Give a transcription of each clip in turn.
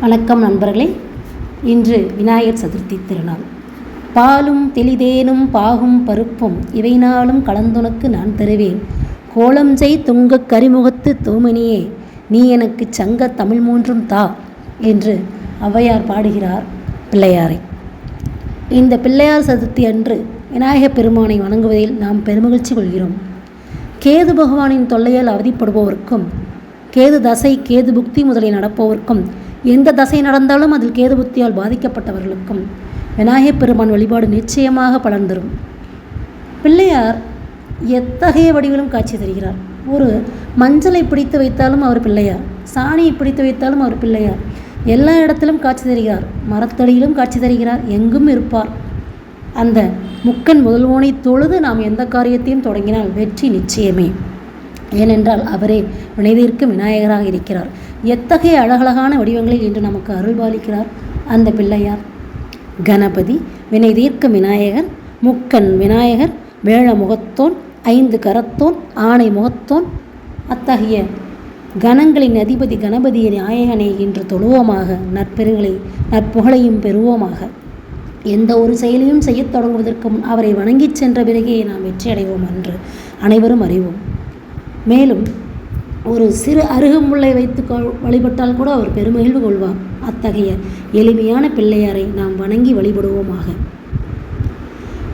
வணக்கம் நண்பர்களே. இன்று விநாயகர் சதுர்த்தி திருநாள். பாலும் தெளிதேனும் பாகும் பருப்பும் இவை நாளும் கலந்துனக்கு நான் தருவேன். கோலம் செய் துங்கக் கரிமுகத்து தூமணியே நீ எனக்கு சங்க தமிழ் மூன்றும் தா என்று ஔவையார் பாடுகிறார் பிள்ளையாரை. இந்த பிள்ளையார் சதுர்த்தி அன்று விநாயகப் பெருமானை வணங்குவதில் நாம் பெருமகிழ்ச்சி கொள்கிறோம். கேது பகவானின் தொல்லையால் அவதிப்படுபவர்க்கும் கேது தசை கேது புக்தி முதலில் நடப்பவர்க்கும் எந்த தசை நடந்தாலும் அதில் கேது புத்தியால் பாதிக்கப்பட்டவர்களுக்கும் விநாயகப் பெருமான் வழிபாடு நிச்சயமாக பலன் தரும். பிள்ளையார் எத்தகைய வடிவிலும் காட்சி தருகிறார்? ஒரு மஞ்சளை பிடித்து வைத்தாலும் அவர் பிள்ளையார் சாணியை பிடித்து வைத்தாலும் அவர் பிள்ளையார் எல்லா இடத்திலும் காட்சி தருகிறார் மரத்தடியிலும் காட்சி தருகிறார் எங்கும் இருப்பார். அந்த முக்கன் முதல்வோனை தொழுது நாம் எந்த காரியத்தையும் தொடங்கினால் வெற்றி நிச்சயமே. ஏனென்றால் அவரே வினைதீர்க்கும் விநாயகராக இருக்கிறார். எத்தகைய அழகழகான வடிவங்களில் இன்று நமக்கு அருள்பாலிக்கிறார் அந்த பிள்ளையார். கணபதி வினைதீர்க்கும் விநாயகர் முக்கன் விநாயகர் வேழ முகத்தோன் ஐந்து கரத்தோன் ஆணை முகத்தோன். அத்தகைய கணங்களின் அதிபதி கணபதி நாயகனை இன்று தொழுவோமாக நற்பெருங்களை நற்புகழையும் பெறுவோமாக. எந்த ஒரு செயலையும் செய்யத் தொடங்குவதற்கு முன் அவரை வணங்கிச் சென்ற பிறகே நாம் வெற்றி அடைவோம் என்று அனைவரும் அறிவோம். மேலும் ஒரு சிறு அருகமுள்ளை வைத்து கொள்- வழிபட்டால் கூட அவர் பெருமகிழ்வு கொள்வார். அத்தகைய எளிமையான பிள்ளையாரை நாம் வணங்கி வழிபடுவோமாக.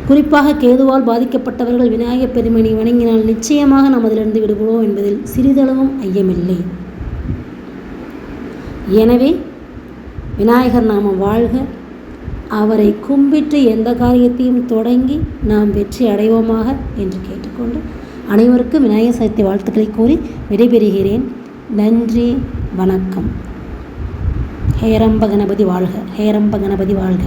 குறிப்பாக கேதுவால் பாதிக்கப்பட்டவர்கள் விநாயகப் பெருமனை வணங்கினால் நிச்சயமாக நாம் அதிலிருந்து விடுபடுவோம் என்பதில் சிறிதளவும் ஐயமில்லை. எனவே விநாயகர் நாம வாழ்க. அவரை கும்பிட்டு எந்த காரியத்தையும் தொடங்கி நாம் வெற்றி அடைவோமாக என்று கேட்டுக்கொண்டு அனைவருக்கும் விநாயகர் சதுர்த்தி வாழ்த்துக்களை கூறி விடைபெறுகிறேன். நன்றி வணக்கம். ஹேரம்ப கணபதி வாழ்க. ஹேரம்ப கணபதி வாழ்க.